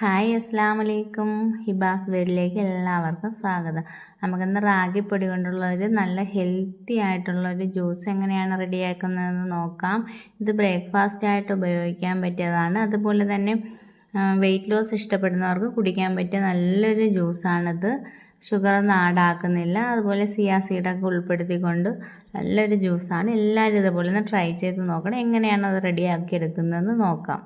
Hi അസ്സാം വലൈക്കും ഹിബാസ് വീട്ടിലേക്ക് എല്ലാവർക്കും സ്വാഗതം. നമുക്കിന്ന് റാഗിപ്പൊടി കൊണ്ടുള്ള ഒരു നല്ല ഹെൽത്തി ആയിട്ടുള്ള ഒരു ജ്യൂസ് എങ്ങനെയാണ് റെഡിയാക്കുന്നതെന്ന് നോക്കാം. ഇത് ബ്രേക്ക്ഫാസ്റ്റ് ആയിട്ട് ഉപയോഗിക്കാൻ പറ്റിയതാണ്. അതുപോലെ തന്നെ വെയിറ്റ് ലോസ് ഇഷ്ടപ്പെടുന്നവർക്ക് കുടിക്കാൻ പറ്റിയ നല്ലൊരു ജ്യൂസാണിത്. ഷുഗർ ആഡാക്കുന്നില്ല. അതുപോലെ സിയാ സീഡൊക്കെ ഉൾപ്പെടുത്തിക്കൊണ്ട് നല്ലൊരു ജ്യൂസാണ്. എല്ലാവരും ഇതുപോലെ ഒന്ന് ട്രൈ ചെയ്ത് നോക്കണം. എങ്ങനെയാണ് അത് റെഡിയാക്കി എടുക്കുന്നതെന്ന് നോക്കാം.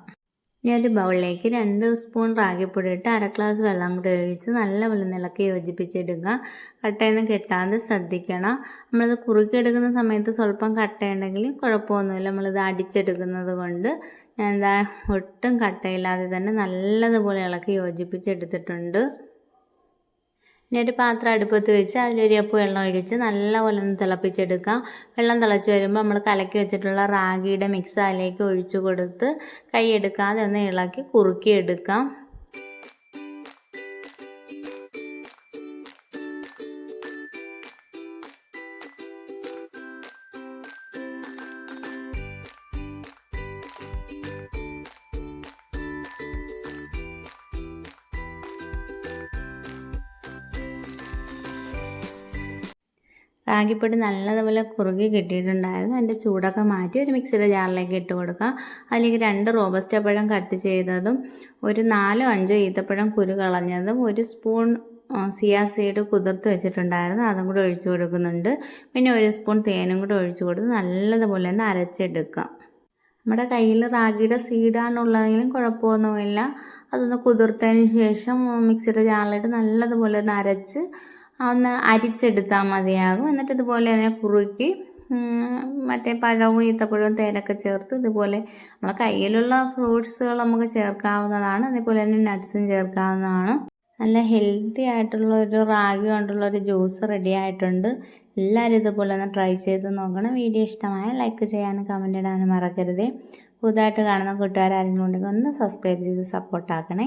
ഇനി ഒരു ബൗളിലേക്ക് രണ്ട് സ്പൂൺ റാഗിപ്പൊടി ഇട്ട് അര ഗ്ലാസ് വെള്ളം കൂടി ഒഴിച്ച് നല്ലപോലെ ഇളക്കി യോജിപ്പിച്ചെടുക്കുക. കട്ടയൊന്നും കെട്ടാതെ ശ്രദ്ധിക്കണം. നമ്മളിത് കുറുക്കിയെടുക്കുന്ന സമയത്ത് സ്വല്പം കട്ടയുണ്ടെങ്കിലും കുഴപ്പമൊന്നുമില്ല. നമ്മളിത് അടിച്ചെടുക്കുന്നത് കൊണ്ട് ഞാൻ എന്താ ഒട്ടും കട്ടയില്ലാതെ തന്നെ നല്ലതുപോലെ ഇളക്കി യോജിപ്പിച്ചെടുത്തിട്ടുണ്ട്. ഒരു പാത്രം അടുപ്പത്ത് വെച്ച് അതിലൊരു കപ്പ് വെള്ളം ഒഴിച്ച് നല്ലപോലെ ഒന്ന് തിളപ്പിച്ചെടുക്കാം. വെള്ളം തിളച്ച് വരുമ്പോൾ നമ്മൾ കലക്കി വെച്ചിട്ടുള്ള റാഗിയുടെ മിക്സ് അതിലേക്ക് ഒഴിച്ചു കൊടുത്ത് കൈ എടുക്കാതെ ഒന്ന് ഇളക്കി കുറുക്കിയെടുക്കാം. റാഗിപ്പൊടി നല്ലതുപോലെ കുറുകി കിട്ടിയിട്ടുണ്ടായിരുന്നു. അതിന്റെ ചൂടൊക്കെ മാറ്റി ഒരു മിക്സിയുടെ ജാറിലേക്ക് ഇട്ട് കൊടുക്കുക അല്ലെങ്കിൽ രണ്ട് റോബസ്റ്റ പഴം കട്ട് ചെയ്തതും ഒരു നാലോ അഞ്ചോ ഈത്തപ്പഴം കുരു കളഞ്ഞതും ഒരു സ്പൂൺ സിയാ സീഡ് കുതിർത്ത് വെച്ചിട്ടുണ്ടായിരുന്നു. അതും കൂടെ ഒഴിച്ചു കൊടുക്കുന്നുണ്ട്. പിന്നെ ഒരു സ്പൂൺ തേനും കൂടെ ഒഴിച്ചു കൊടുത്ത് നല്ലതുപോലെ ഒന്ന് അരച്ചെടുക്കാം. നമ്മുടെ കയ്യിൽ റാഗിയുടെ സീഡാണുള്ളതെങ്കിലും കുഴപ്പമൊന്നുമില്ല. അതൊന്ന് കുതിർത്തതിന് ശേഷം മിക്സിയുടെ ജാറിലിട്ട് നല്ലതുപോലെ ഒന്ന് അരച്ച് ഒന്ന് അരിച്ചെടുത്താൽ മതിയാകും. എന്നിട്ട് ഇതുപോലെ അതിനെ കുറുക്കി മറ്റേ പഴവും ഈത്തപ്പഴവും തേനൊക്കെ ചേർത്ത് ഇതുപോലെ നമ്മളെ കയ്യിലുള്ള ഫ്രൂട്ട്സുകൾ നമുക്ക് ചേർക്കാവുന്നതാണ്. അതേപോലെ തന്നെ നട്ട്സും ചേർക്കാവുന്നതാണ്. നല്ല ഹെൽത്തി ആയിട്ടുള്ള ഒരു റാഗി കൊണ്ടുള്ള ഒരു ജ്യൂസ് റെഡി ആയിട്ടുണ്ട്. എല്ലാവരും ഇതുപോലെ ഒന്ന് ട്രൈ ചെയ്ത് നോക്കണം. വീഡിയോ ഇഷ്ടമായ ലൈക്ക് ചെയ്യാനും കമന്റ് ഇടാനും മറക്കരുതേ. പുതുതായിട്ട് കാണുന്ന കൂട്ടുകാരെങ്കിലും ഉണ്ടെങ്കിൽ ഒന്ന് സബ്സ്ക്രൈബ് ചെയ്ത് സപ്പോർട്ടാക്കണേ.